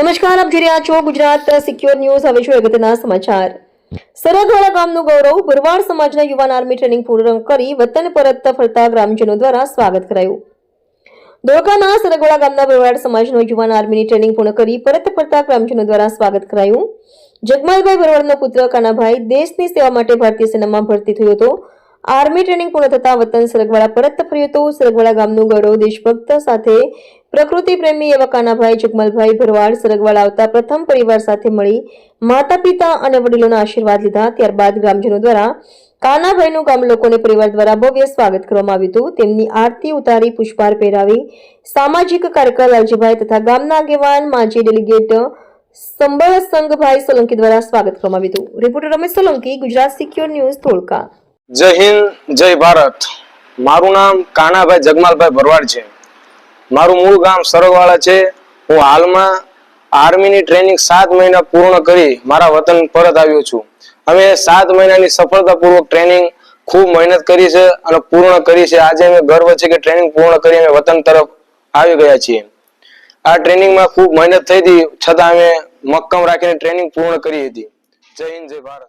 નમસ્કાર, આપ જોઈ રહ્યા છો ગુજરાત સિક્યોર ન્યૂઝ. હવે છું અગત્યના સમાચાર. સરગવાડા ગામનું ગૌરવ ભરવાડ સમાજના યુવાન આર્મી ટ્રેનિંગ પૂર્ણ કરી વતન પરત ફરતા ગ્રામજનો દ્વારા સ્વાગત કરાયું. ધોળકાના સરગવાડા ગામના ભરવાડ સમાજનો યુવાન આર્મીની ટ્રેનિંગ પૂર્ણ કરી પરત ફરતા ગ્રામજનો દ્વારા સ્વાગત કરાયું. જગમાલભાઈ ભરવાડનો પુત્ર કાનાભાઈ દેશની સેવા માટે ભારતીય સેનામાં ભરતી થયો હતો. આર્મી ટ્રેનિંગ પૂર્ણ થતા વતન સરગવાડા પરત ફર્યો હતો. સરગવાડા ગામનું ગૌરવ દેશભક્ત સાથે પ્રકૃતિ પ્રેમી એવા કાનાભાઈ, જગમલભાઈ ભરવાડ સરગવાડા આવતા પ્રથમ પરિવાર સાથે મળી માતા, પિતા અને વડીલોના આશીર્વાદ લીધા. ત્યારબાદ ગ્રામજનો દ્વારા કાનાભાઈનું ગામ લોકોને પરિવાર દ્વારા ભવ્ય સ્વાગત કરવામાં આવ્યું હતું. તેમની આરતી ઉતારી પુષ્પાર પહેરાવી સામાજિક કાર્યકર લાલજીભાઈ તથા ગામના આગેવાન માજી ડેલિગેટ સંબળ સંઘભાઈ સોલંકી દ્વારા સ્વાગત કરવામાં આવ્યું હતું. Reporter Ramesh Solanki, Gujarat secure news Dholka. Jai Hind, Jai Bharat. મારું નામ કાનાભાઈ જગમાલભાઈ ભરવાડ છે. મારું મૂળ ગામ સરગવાળા છે. હું હાલમાં આર્મીની ટ્રેનિંગ સાત મહિના પૂર્ણ કરી મારા વતન પરત આવ્યો છું. અમે સાત મહિનાની સફળતાપૂર્વક ટ્રેનિંગ ખૂબ મહેનત કરી છે અને પૂર્ણ કરી છે. આજે અમે ગર્વ છે કે ટ્રેનિંગ પૂર્ણ કરી અમે વતન તરફ આવી ગયા છીએ. આ ટ્રેનિંગમાં ખૂબ મહેનત થઈ હતી. છતાં અમે મક્કમ રાખીને ટ્રેનિંગ પૂર્ણ કરી હતી. જય હિન્દ, જય ભારત.